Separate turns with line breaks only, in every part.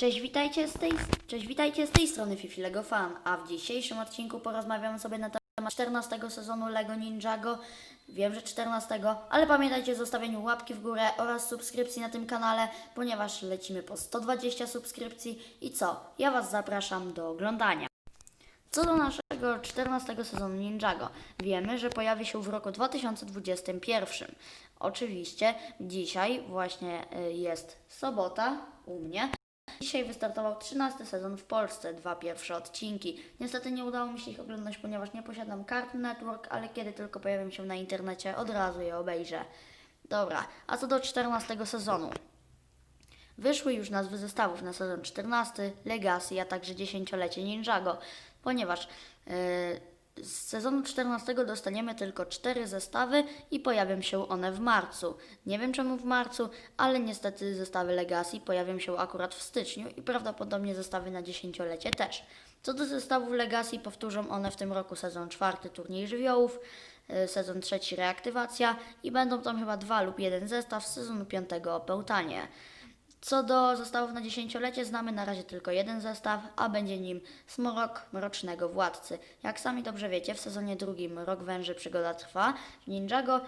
Cześć, witajcie z tej, cześć, witajcie z tej strony Fifi Lego Fan, a w dzisiejszym odcinku porozmawiamy sobie na temat 14 sezonu Lego Ninjago. Wiem, że 14, ale pamiętajcie o zostawieniu łapki w górę oraz subskrypcji na tym kanale, ponieważ lecimy po 120 subskrypcji. I co? Ja Was zapraszam do oglądania. Co do naszego 14 sezonu Ninjago, wiemy, że pojawi się w roku 2021. Oczywiście dzisiaj właśnie y, jest sobota u mnie. Dzisiaj wystartował 13 sezon w Polsce, dwa pierwsze odcinki. Niestety nie udało mi się ich oglądać, ponieważ nie posiadam kart Network, ale kiedy tylko pojawią się na internecie, od razu je obejrzę. Dobra, a co do 14 sezonu. Wyszły już nazwy zestawów na sezon 14, Legacy, a także dziesięciolecie Ninjago, ponieważ yy, z sezonu 14 dostaniemy tylko 4 zestawy i pojawią się one w marcu. Nie wiem czemu w marcu, ale niestety zestawy Legacy pojawią się akurat w styczniu i prawdopodobnie zestawy na dziesięciolecie też. Co do zestawów Legacy, powtórzą one w tym roku sezon czwarty turniej żywiołów, yy, sezon trzeci reaktywacja i będą tam chyba dwa lub jeden zestaw z sezonu piątego opełtanie. Co do zestawów na dziesięciolecie, znamy na razie tylko jeden zestaw, a będzie nim Smorok Mrocznego Władcy. Jak sami dobrze wiecie, w sezonie drugim Rok Węży Przygoda Trwa. W Ninjago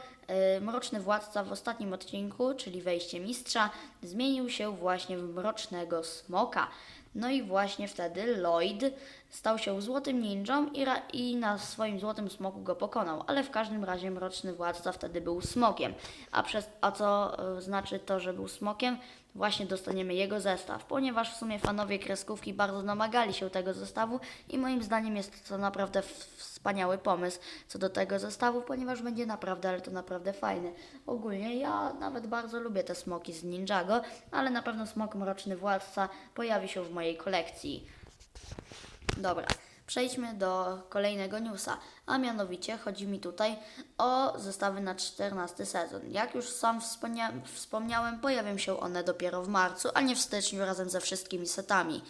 y, Mroczny Władca w ostatnim odcinku, czyli Wejście Mistrza, zmienił się właśnie w Mrocznego Smoka. No i właśnie wtedy Lloyd stał się złotym ninją i, i na swoim złotym smoku go pokonał, ale w każdym razie mroczny władca wtedy był smokiem. A, przez, a co y, znaczy to, że był smokiem? Właśnie dostaniemy jego zestaw, ponieważ w sumie fanowie kreskówki bardzo domagali się tego zestawu i moim zdaniem jest to naprawdę wspaniały pomysł co do tego zestawu, ponieważ będzie naprawdę, ale to naprawdę fajny. Ogólnie ja nawet bardzo lubię te smoki z Ninjago, ale na pewno smok Mroczny Władca pojawi się w mojej kolekcji. Dobra, przejdźmy do kolejnego newsa, a mianowicie chodzi mi tutaj o zestawy na 14 sezon. Jak już sam wspomnia- wspomniałem, pojawią się one dopiero w marcu, a nie w styczniu razem ze wszystkimi setami.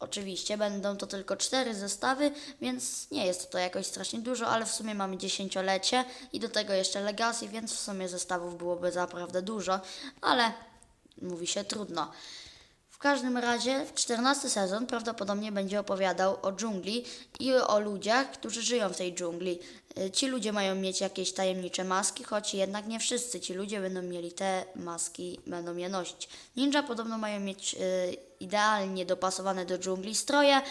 Oczywiście będą to tylko cztery zestawy, więc nie jest to jakoś strasznie dużo, ale w sumie mamy dziesięciolecie i do tego jeszcze Legacy, więc w sumie zestawów byłoby naprawdę dużo, ale mówi się trudno. W każdym razie 14 sezon prawdopodobnie będzie opowiadał o dżungli i o ludziach, którzy żyją w tej dżungli. Y, Ci ludzie mają mieć jakieś tajemnicze maski, choć jednak nie wszyscy ci ludzie będą mieli te maski, będą je nosić. Ninja podobno mają mieć y, idealnie dopasowane do dżungli stroje,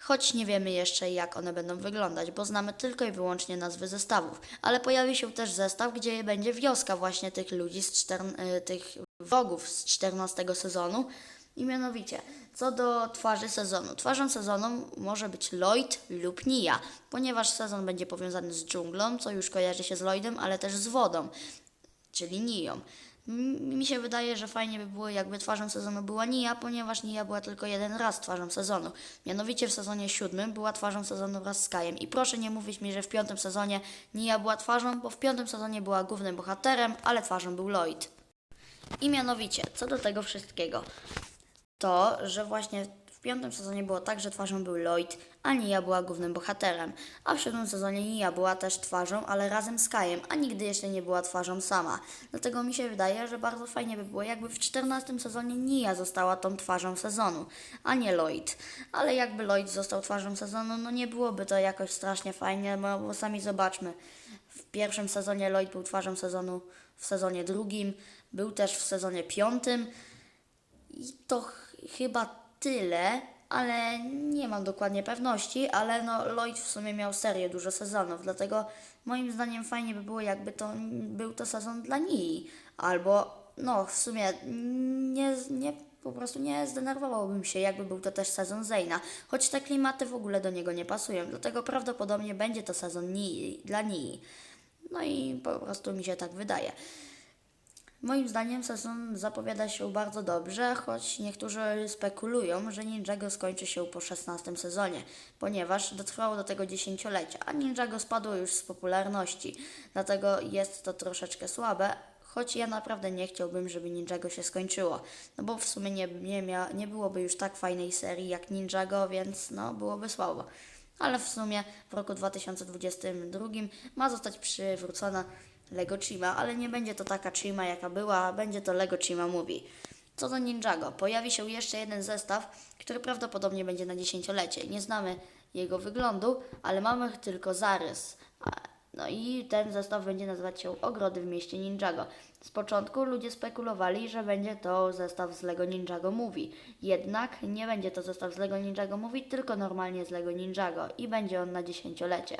choć nie wiemy jeszcze jak one będą wyglądać, bo znamy tylko i wyłącznie nazwy zestawów. Ale pojawi się też zestaw, gdzie będzie wioska właśnie tych ludzi, z cztern- y, tych wrogów z 14 sezonu. I mianowicie, co do twarzy sezonu. Twarzą sezonu może być Lloyd lub Nia, ponieważ sezon będzie powiązany z dżunglą, co już kojarzy się z Lloydem, ale też z wodą, czyli Nią. Mi się wydaje, że fajnie by było, jakby twarzą sezonu była Nia, ponieważ Nia była tylko jeden raz twarzą sezonu. Mianowicie w sezonie siódmym była twarzą sezonu wraz z Kajem. I proszę nie mówić mi, że w piątym sezonie Nia była twarzą, bo w piątym sezonie była głównym bohaterem, ale twarzą był Lloyd. I mianowicie, co do tego wszystkiego to, że właśnie w piątym sezonie było tak, że twarzą był Lloyd, a Nia była głównym bohaterem, a w siódmym sezonie Nia była też twarzą, ale razem z Kajem, a nigdy jeszcze nie była twarzą sama. Dlatego mi się wydaje, że bardzo fajnie by było, jakby w czternastym sezonie Nia została tą twarzą sezonu, a nie Lloyd. Ale jakby Lloyd został twarzą sezonu, no nie byłoby to jakoś strasznie fajnie, bo, bo sami zobaczmy. W pierwszym sezonie Lloyd był twarzą sezonu, w sezonie drugim, był też w sezonie piątym, i to chyba tyle, ale nie mam dokładnie pewności, ale no Lloyd w sumie miał serię dużo sezonów, dlatego moim zdaniem fajnie by było, jakby to był to sezon dla niej. Albo no w sumie nie, nie po prostu nie zdenerwowałbym się, jakby był to też sezon Zeyna, choć te klimaty w ogóle do niego nie pasują, dlatego prawdopodobnie będzie to sezon Nii, dla niej. No i po prostu mi się tak wydaje. Moim zdaniem sezon zapowiada się bardzo dobrze, choć niektórzy spekulują, że Ninjago skończy się po 16 sezonie, ponieważ dotrwało do tego dziesięciolecia, a Ninjago spadło już z popularności, dlatego jest to troszeczkę słabe, choć ja naprawdę nie chciałbym, żeby Ninjago się skończyło, no bo w sumie nie, nie, mia, nie byłoby już tak fajnej serii jak Ninjago, więc no byłoby słabo. Ale w sumie w roku 2022 ma zostać przywrócona Lego Chima, ale nie będzie to taka Chima jaka była, będzie to Lego Chima Movie. Co do Ninjago, pojawi się jeszcze jeden zestaw, który prawdopodobnie będzie na dziesięciolecie. Nie znamy jego wyglądu, ale mamy tylko zarys. No i ten zestaw będzie nazywać się Ogrody w mieście Ninjago. Z początku ludzie spekulowali, że będzie to zestaw z Lego Ninjago Movie. Jednak nie będzie to zestaw z Lego Ninjago Movie, tylko normalnie z Lego Ninjago i będzie on na dziesięciolecie.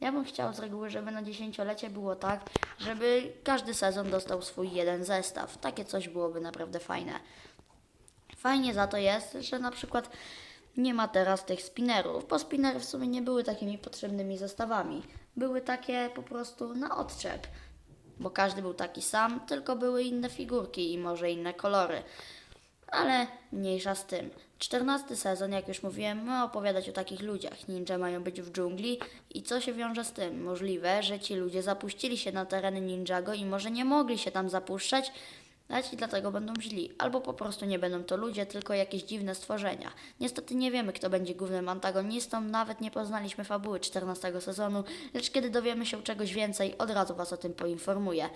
Ja bym chciał z reguły, żeby na dziesięciolecie było tak, żeby każdy sezon dostał swój jeden zestaw. Takie coś byłoby naprawdę fajne. Fajnie za to jest, że na przykład nie ma teraz tych spinnerów, bo spinnery w sumie nie były takimi potrzebnymi zestawami. Były takie po prostu na odczep, bo każdy był taki sam, tylko były inne figurki i może inne kolory. Ale mniejsza z tym. Czternasty sezon, jak już mówiłem, ma opowiadać o takich ludziach. Ninja mają być w dżungli i co się wiąże z tym? Możliwe, że ci ludzie zapuścili się na tereny Ninjago i może nie mogli się tam zapuszczać, Leci dlatego będą źli, albo po prostu nie będą to ludzie, tylko jakieś dziwne stworzenia. Niestety nie wiemy, kto będzie głównym antagonistą, nawet nie poznaliśmy fabuły 14 sezonu, lecz kiedy dowiemy się czegoś więcej, od razu Was o tym poinformuję.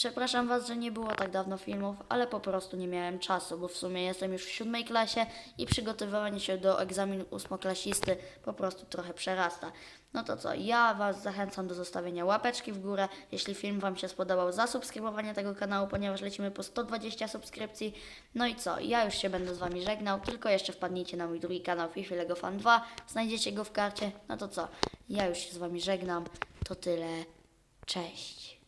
Przepraszam Was, że nie było tak dawno filmów, ale po prostu nie miałem czasu, bo w sumie jestem już w siódmej klasie i przygotowywanie się do egzaminu ósmoklasisty po prostu trochę przerasta. No to co, ja Was zachęcam do zostawienia łapeczki w górę, jeśli film Wam się spodobał, zasubskrybowania tego kanału, ponieważ lecimy po 120 subskrypcji. No i co, ja już się będę z Wami żegnał, tylko jeszcze wpadnijcie na mój drugi kanał Fifi Lego Fan 2, znajdziecie go w karcie. No to co, ja już się z Wami żegnam, to tyle, cześć.